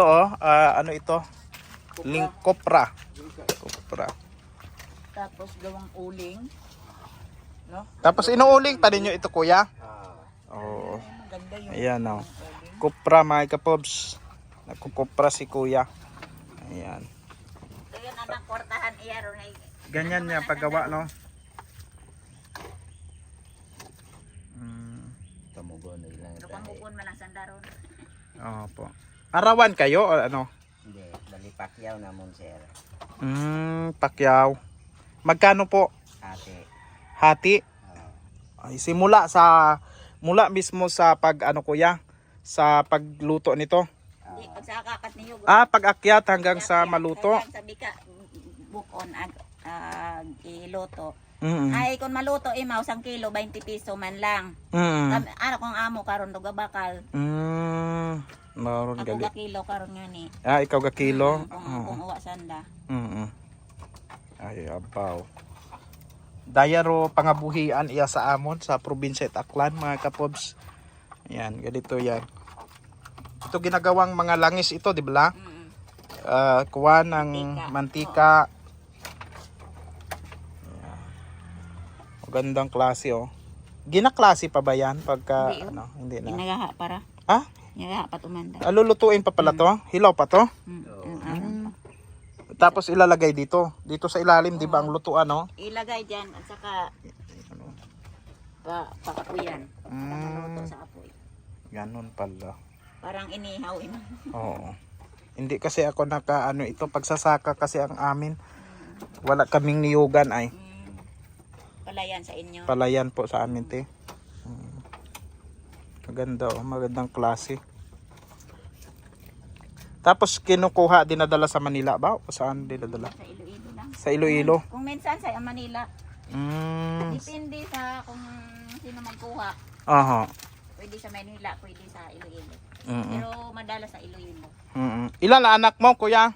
Ito oh, ah, ano ito? Ling kopra. Kopra. Tapos gawang uling. No? Tapos inuuling pa ninyo ito kuya? Oo. Maganda yung Ayan oh. Kopra mga kapobs. Nagkukopra si kuya. Ayan. Kaya na ng kwartahan iya ron Ganyan niya paggawa no. Mm, Kamugo na ilang pangukon man lang sandaron. opo. Arawan kayo o ano? Hindi, bali Pacquiao namon sir. Mm, pakyaw. Magkano po? Ate. Hati? ah, Ay, simula sa mula mismo sa pag ano kuya sa pagluto nito. Di pag sa kakat niyo. Ah, pag-akyat hanggang sa maluto. Hanggang Sa bika bukon ag ag iluto. Mm. Ay kung maluto imaw sang kilo 20 piso man lang. Mm. Kami- Ano kung amo karon duga bakal. Mm. Ako gali. ga kilo karon nga ni. Ah, ikaw ga kilo. Kung, Oo. kung uwa sanda. Mm. Ay, abaw. Dayaro pangabuhian iya sa amon sa probinsya Aklan mga kapobs. Yan, ganito yan. Ito ginagawang mga langis ito, di ba? Mm. Ah, kuha ng Mantika. mantika. Ayan. Magandang klase oh. Ginaklase pa ba yan pagka Hindi, oh. ano, hindi na. Inagaha para. Ah? Inagaha pa tumanda. Ah, lulutuin pa pala to? Hilaw pa to? Mm. ang aron pa. Tapos ilalagay dito. Dito sa ilalim, di ba ang lutuan, no? Ilagay diyan at saka pa pakapuyan. Mm. Sa apoy. Ganun pala. Parang inihaw ina. Oo. Hindi kasi ako naka ano ito pagsasaka kasi ang amin. Wala kaming niyugan ay. Mm. Palayan sa inyo. Palayan po sa amin te. Mm. Maganda oh, magandang klase. Tapos kinukuha dinadala sa Manila ba? O saan dinadala? Sa Iloilo lang. Sa Iloilo. Kung minsan sa Manila, Mm. depende sa kung sino magkuha. Aha. Pwede sa Manila, pwede sa Iloilo. Mm. Pero madala sa Iloilo. Mm. Ilan na anak mo, kuya?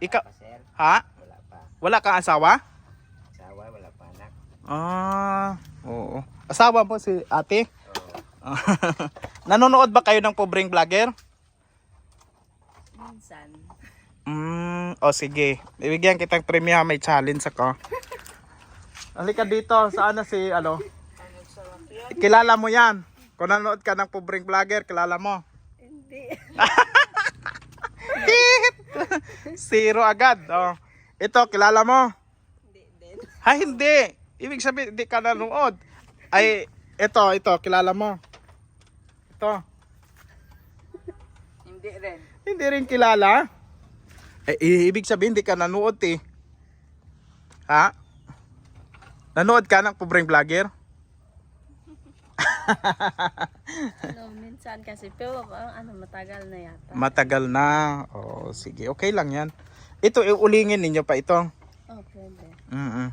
Ikaw, pa sir, ha? wala pa. Wala kang asawa? Asawa, wala pa anak. Ah, oo. Asawa mo si ate? Oo. Nanonood ba kayo ng pobreng vlogger? Minsan. Mm, o sige. Bibigyan kitang premium, may challenge ako. Halika dito, saan na si, ano? Kilala mo yan. Kung nanonood ka ng pobreng vlogger, kilala mo. Hindi. Zero agad. Oh. Ito, kilala mo? Hindi din. Ha, hindi. Ibig sabihin, hindi ka nanonood. Ay, ito, ito, kilala mo. Ito. Hindi rin. Hindi rin kilala. Eh, ibig sabihin, hindi ka nanood eh. Ha? Nanood ka ng pobreng vlogger? Ano, minsan kasi. Pero ano, matagal na yata. Matagal na. Oh, sige. Okay lang yan. Ito, iulingin ninyo pa ito. Oh, pwede. mm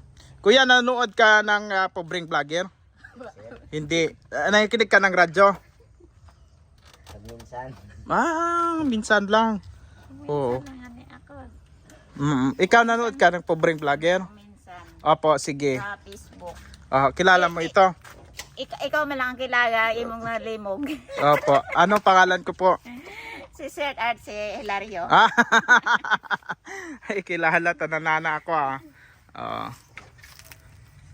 Kuya, nanood ka ng ah, pobreng vlogger? Hindi. Uh, nakikinig ka ng radyo? Minsan, Ah, minsan lang. Oo. Nangani ako. Mm, ikaw nanood ka ng pobreng vlogger? Minsan. Opo, sige. Sa Facebook. Ah, kilala mo ito? Ik- ikaw man lang ang kilala, imong nalimog. Opo. Anong pangalan ko po? si Sir at si Hilario. Ah, Ay, kilala ta na nana ako ah. Oo.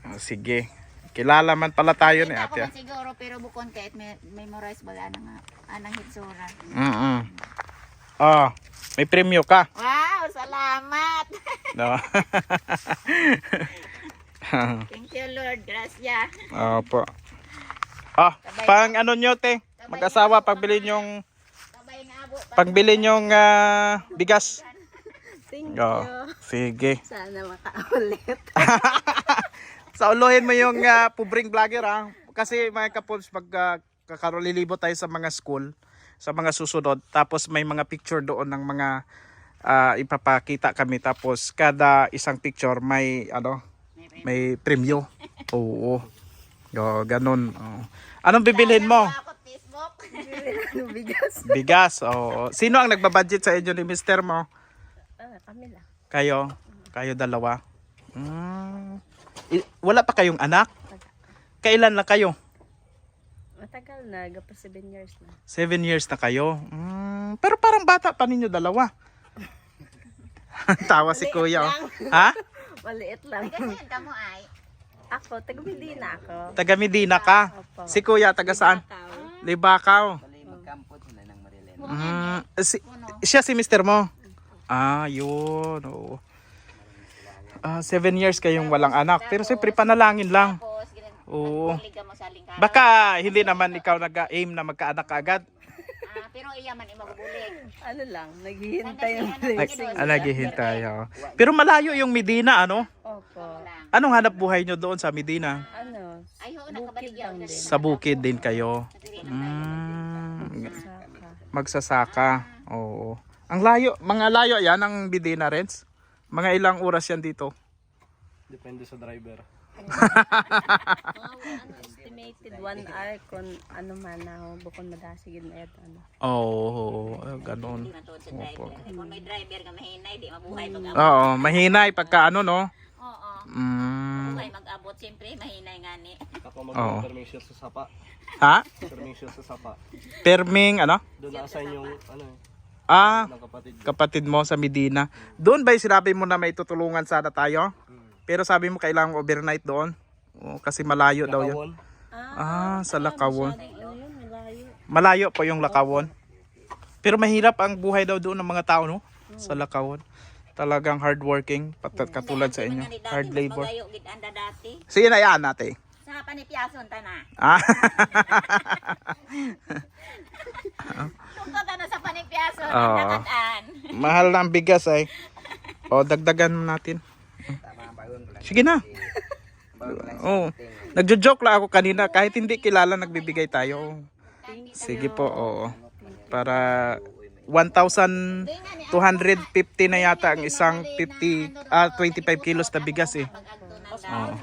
Ah, sige. Kilala man pala tayo ni ate. man siguro pero bukon kahit me- memorize ba anang anang hitsura. Mm Oh, may premyo ka. Wow, salamat. No. Thank you Lord, gracias. Opo. Ah, pang ano nyo te? Mag-asawa pagbili nyong na pagbili nyong ah, bigas. Thank Oh, you. sige. Sana makaulit. Sa uluhin mo yung ah, pobreng vlogger ah. Kasi mga kapobs, pag uh, kakarolilibo tayo sa mga school, sa mga susunod, tapos may mga picture doon ng mga ah, ipapakita kami. Tapos kada isang picture may ano, may premyo. Oo. Oo, ganun. Oo. Anong bibilhin mo? Bigas? Bigas. Oo. Sino ang nagbabudget sa inyo ni mister mo? Ah, kami lang. Kayo? Kayo dalawa? Mm. Wala pa kayong anak? Kailan na kayo? Matagal na, gapa 7 years na. Seven years na kayo. Mm, pero parang ang bata pa ninyo dalawa. Tawa si kuya. oh. Ha? Maliit lang. Kasi yun kamo ay. ako, taga Medina ako. Taga Medina ka. Opo. Si kuya taga saan? Tao. Libakaw. Bali magkampot sila ng Marilena. Mm, si, siya si mister mo? Ah, yun. Oo. Ah, seven years kayong walang anak. Pero siyempre panalangin lang. Tapos. Oo. Pagkulig ka mo sa lingkaran. Baka hindi naman ikaw nag-aim na magkaanak agad. Ah, pero iya man imagubulig. Ano lang, naghihintay yung Nag- blessing. ah, naghihintay. Pero malayo yung Medina, ano? Opo. lang. Anong hanap buhay nyo doon sa Medina? Ano, Ay, ho, bukid nakabaligyaw lang na din. rin. Sa bukid din kayo. Mm, Saka. magsasaka. Oo. Ang layo, mga layo yan ang Medina Rents. Mga ilang oras yan dito. Depende sa driver. Estimated one hour kung ano man ako, bukod madasigid na ito. Ano. Oo, oh, ganun. Kung may driver nga mahinay, di mabuhay pag abot. Oo, mahinay pagka ano, no? Oo. Mm, Buhay mag-abot, siyempre, mahinay nga ni. Ako Oo. mag-permission sa sapa. ha? Permission sa sapa. Perming, ano? Doon na-assign yung ano eh, Ah, ng kapatid ko. kapatid mo sa Medina. Doon ba sinabi mo na may tutulungan sana tayo? Pero sabi mo kailangan overnight doon. Oo, kasi malayo daw yun. Nakawon. Ah, sa Lakawon. Ano yun, malayo. Malayo po yung Lakawon. Pero mahirap ang buhay daw doon ng mga tao, no? Sa Lakawon. Talagang hardworking, patat katulad sa inyo. Hard labor. Magayo, gid anda dati. Sige na yan natin. Sa panipyason ta na. Ah. Tungkol ta na sa panipyason, Oo. ang nakadaan. Mahal na ang bigas ay. O, dagdagan natin. Sige na. Ating Nagjo-joke lang ako kanina kahit hindi kilala nagbibigay tayo. Sige po, oo. Para 1,250 na yata ang isang 50 ah 25 kilos na bigas eh. Oo.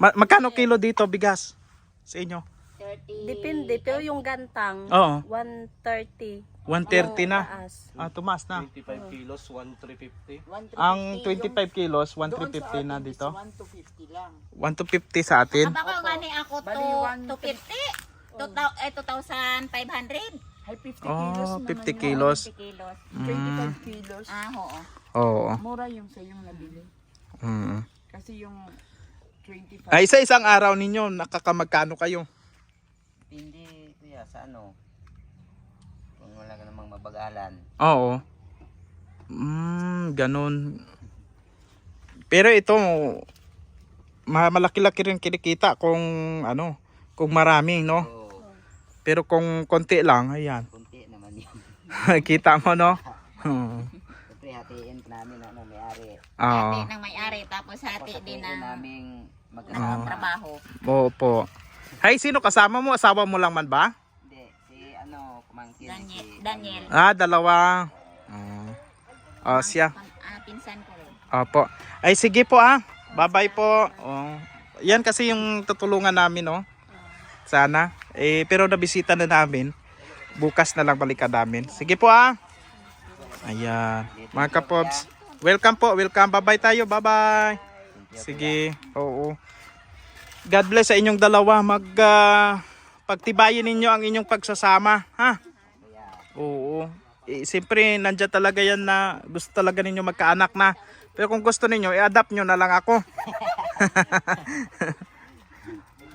Ma- magkano kilo dito bigas sa inyo? 30. Depende, pero yung gantang, Oo. 130. 130 na. Taas. Ah, tumas na. 25 kilos, 1,350. Ang 25 kilos, 1,350 na dito. 1 to 50 lang. 1 to 50 sa atin. Baka nga ni ako to, to 50. To, thou- eh, 2,500. Ay, 50 Oh, 50 50 kilos. kilos. Mm, 25 kilos. Ah, oo. oo. Mura yung sa yung nabili. Mm. Kasi yung 25. Ay, isa-isang araw ninyo, nakakamagkano kayo? Hindi, kuya, sa ano? Kung wala ka namang mabagalan. Oo. Mm, ganun. Pero ito, ma- malaki-laki rin kinikita kung ano, kung marami, no? Oo, Pero kung konti lang, ayan. kunti naman yun. Kita mo, no? Oo. Siyempre, hatiin pa namin ano, may-ari. Oo. Hati ng may-ari, tapos hati din Hatiin ng naming magkasama. trabaho. Hay, sino kasama mo? Asawa mo lang man ba? Hindi, si ano, kumangkin. Daniel. Si Daniel. Ah, dalawa. Oo. Oh, siya. Ah, pinsan ko rin. Opo. Ay, sige po ah. Bye-bye po. Oh. Yan kasi yung tutulungan namin, oh. Sana. Eh, pero nabisita na namin. Bukas na lang balikan namin. Sige po ah. Ayan. Mga kapobs. Welcome po. Welcome. Bye-bye tayo. Bye-bye. Sige. Oo. God bless sa inyong dalawa. Mag ah, pagtibayin ninyo ang inyong pagsasama. Ha? Oo. Eh, siyempre, nandyan talaga yan na gusto talaga ninyo magkaanak na. Pero kung gusto ninyo, i-adapt nyo na lang ako.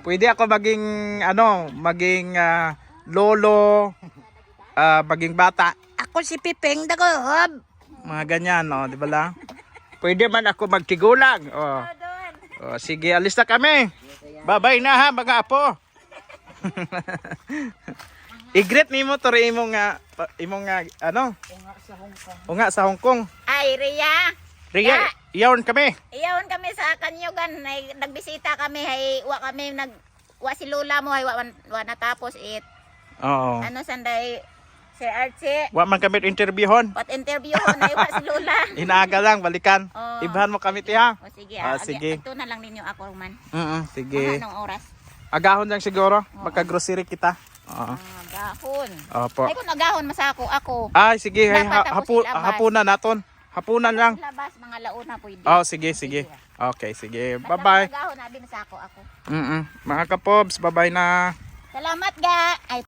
Pwede ako maging, ano, maging ah, lolo, ah, maging bata. Ako si Pipeng Dagob. Mga ganyan, no, di ba lang? Pwede man ako magtigulang. Oh. Oh, sige, alis na kami. Bye-bye na ha, mga apo. I-greet nimo to rin imong nga pa- imong nga ano? Unga sa Hong Kong. Ay, Ria. Riga, iyawan kami. Iyawan kami sa Kanyugan. Ay, nagbisita kami. Ay, wa kami nag... Wa si Lula mo. Ay, wa, wa natapos it. Oo. Ano sanday... Si Archie. Wa man kami interviewon. What interview ko na wa si Lula. Inaaga lang balikan. Oo. Ibhan mo kami tiha. O sige, Ah, sige. Ito na lang ninyo ako man. Mm sige. Mga anong oras? Agahon lang siguro. Magka-grocery kita. Oo. Ah, gahon. Opo. Ay, kung nagahon masako ako. Ay, sige. Hay, ha, hapu, hapunan naton. Hapunan lang. Labas, mga launa pwede. Oh, sige, sige. Okay, sige. Bye-bye. Abi masako ako. Mm Mga kapobs, bye-bye na. Salamat ga. Ay,